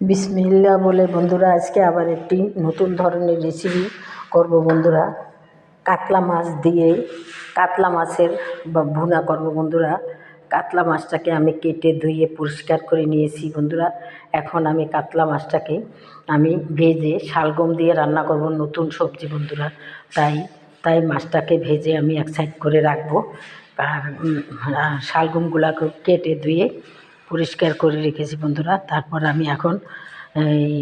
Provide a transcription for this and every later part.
বিসমিল্লা বলে, বন্ধুরা, আজকে আবার একটি নতুন ধরনের রেসিপি করব বন্ধুরা। কাতলা মাছ দিয়ে, কাতলা মাছের বা ভুনা করব বন্ধুরা। কাতলা মাছটাকে আমি কেটে ধুয়ে পরিষ্কার করে নিয়েছি বন্ধুরা। এখন আমি কাতলা মাছটাকে আমি ভেজে শালগম দিয়ে রান্না করব নতুন সবজি বন্ধুরা। তাই তাই মাছটাকে ভেজে আমি এক সাইড করে রাখব। আর শালগমগুলাকে কেটে ধুয়ে পরিষ্কার করে রেখেছি বন্ধুরা। তারপর আমি এখন এই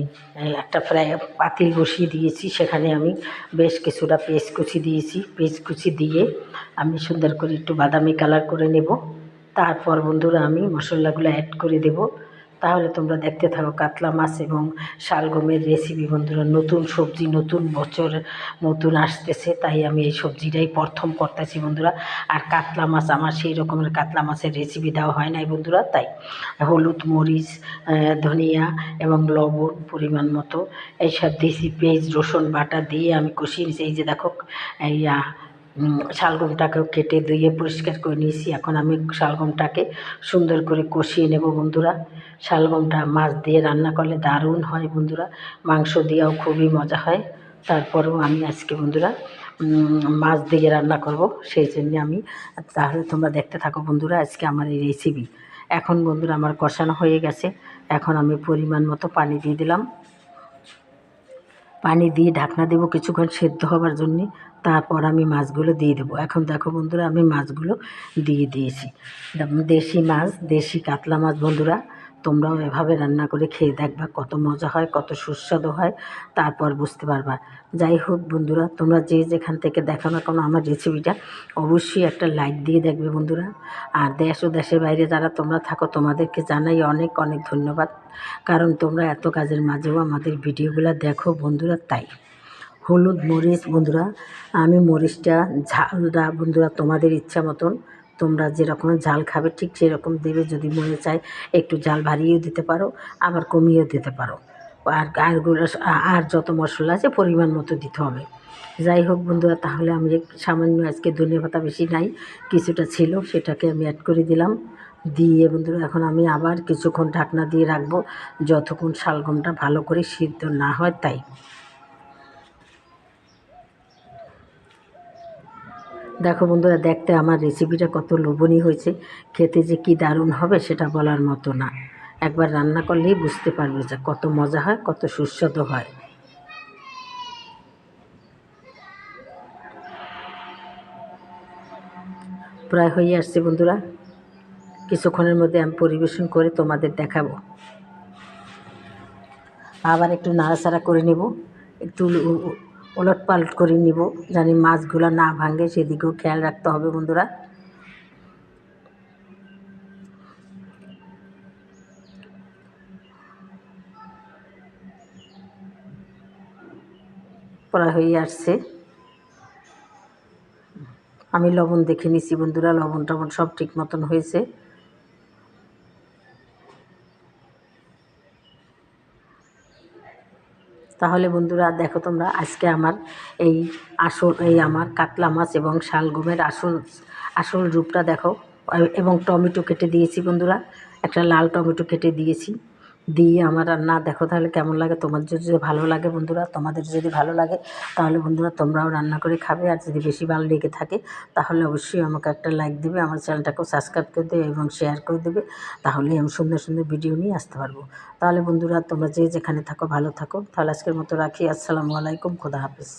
একটা ফ্রাই পাতিল বসিয়ে দিয়েছি। সেখানে আমি বেশ কিছুটা পেস্ট কুচি দিয়েছি। পেঁচকুচি কুচি দিয়ে আমি সুন্দর করে একটু বাদামি কালার করে নেব। তারপর বন্ধুরা আমি মশলাগুলো অ্যাড করে দেব। তাহলে তোমরা দেখতে থাকো কাতলা মাছ এবং শালগমের রেসিপি বন্ধুরা। নতুন সবজি, নতুন বছর, নতুন আসতেছে, তাই আমি এই সবজিটাই প্রথম করতেছি বন্ধুরা। আর কাতলা মাছ, আমার সেই রকমের কাতলা মাছের রেসিপি দেওয়া হয় নাই বন্ধুরা, তাই হলুদ মরিচ ধনিয়া এবং লবণ পরিমাণ মতো। এইসব দিয়েছি পেঁয়াজ, রসুন বাটা দিয়ে আমি কষিয়ে নিয়েছি এই যে দেখো, এই শালগমটাকেও কেটে ধুয়ে পরিষ্কার করে নিয়েছি। এখন আমি শালগমটাকে সুন্দর করে কষিয়ে নেব বন্ধুরা। শালগমটা মাছ দিয়ে রান্না করলে দারুণ হয় বন্ধুরা। মাংস দিয়েও খুবই মজা হয়। তারপরেও আমি আজকে বন্ধুরা মাছ দিয়ে রান্না করব। সেই জন্য আমি, তাহলে তোমরা দেখতে থাকো বন্ধুরা আজকে আমার এই রেসিপি এখন বন্ধুরা আমার কষানো হয়ে গেছে। এখন আমি পরিমাণ মতো পানি দিয়ে দিলাম। পানি দিয়ে ঢাকনা দেবো কিছুক্ষণ সেদ্ধ হবার জন্যে। তারপর আমি মাছগুলো দিয়ে দেবো। এখন দেখো বন্ধুরা, আমি মাছগুলো দিয়ে দিয়েছি। দেশি মাছ, দেশি কাতলা মাছ বন্ধুরা। তোমরাও এভাবে রান্না করে খেয়ে দেখবা কত মজা হয়, কত সুস্বাদু হয়, তারপর বুঝতে পারবা। যাই হোক বন্ধুরা, তোমরা যে যেখান থেকে দেখো না কোনো আমার রেসিপিটা অবশ্যই একটা লাইক দিয়ে দেখবে বন্ধুরা। আর দেশ ও দেশের বাইরে যারা তোমরা থাকো, তোমাদেরকে জানাই অনেক অনেক ধন্যবাদ। কারণ তোমরা এত কাজের মাঝেও আমাদের ভিডিওগুলো দেখো বন্ধুরা, তাই। হলুদ মরিচ বন্ধুরা, আমি মরিচটা ঝালটা বন্ধুরা তোমাদের ইচ্ছা মতন তোমরা যেরকম ঝাল খাবে, ঠিক সেরকম দেবে। যদি মনে চায় একটু ঝাল বাড়িয়েও দিতে পারো, আবার কমিয়েও দিতে পারো। আর আরগুলো আর যত মশলা আছে পরিমাণ মতো দিতে হবে। যাই হোক বন্ধুরা, তাহলে আমি সামান্য আজকে ধনিয়া পাতা বেশি নাই, কিছুটা ছিল, সেটাকে আমি অ্যাড করে দিলাম। দিয়ে বন্ধুরা, এখন আমি আবার কিছুক্ষণ ঢাকনা দিয়ে রাখব, যতক্ষণ শালগমটা ভালো করে সিদ্ধ না হয় তাই। দেখো বন্ধুরা, দেখতে আমার রেসিপিটা কত লোভনীয় হয়েছে। খেতে যে কি দারুণ হবে সেটা বলার মতো না। একবার রান্না করলেই বুঝতে পারবে যে কত মজা হয়, কত সুস্বাদু হয়। প্রায় হয়ে আসছে বন্ধুরা। কিছুক্ষণের মধ্যে আমি পরিবেশন করে তোমাদের দেখাবো। আবার একটু নাড়াচাড়া করে নেব। একটু ওলট পালট করে নিব, জানি মাছগুলো না ভাঙে, সেদিকেও খেয়াল রাখতে হবে বন্ধুরা। প্রায় হয়ে আসছে। আমি লবণ দেখে নিছি বন্ধুরা লবণ টবণ সব ঠিক মতন হয়েছে। তাহলে বন্ধুরা দেখো তোমরা আজকে আমার এই আসল, এই আমার কাতলা মাছ এবং শালগমের আসল আসল রূপটা দেখো। এবং টমেটো কেটে দিয়েছি বন্ধুরা। একটা লাল টমেটো কেটে দিয়েছি। দিয়ে আমার রান্না, দেখো তাহলে কেমন লাগে? তোমার যদি ভালো লাগে বন্ধুরা, তোমাদের যদি ভালো লাগে, তাহলে বন্ধুরা তোমরাও রান্না করে খাবে। আর যদি বেশি ভালো লেগে থাকে, তাহলে অবশ্যই আমাকে একটা লাইক দেবে, আমার চ্যানেলটাকেও সাবস্ক্রাইব করে দেবে এবং শেয়ার করে দেবে। তাহলে আমি সুন্দর সুন্দর ভিডিও নিয়ে আসতে পারব। তাহলে বন্ধুরা, তোমরা যে যেখানে থাকো, ভালো থাকো। তাহলে আজকের মতো রাখি। আসসালামু আলাইকুম। খোদা হাফিজ।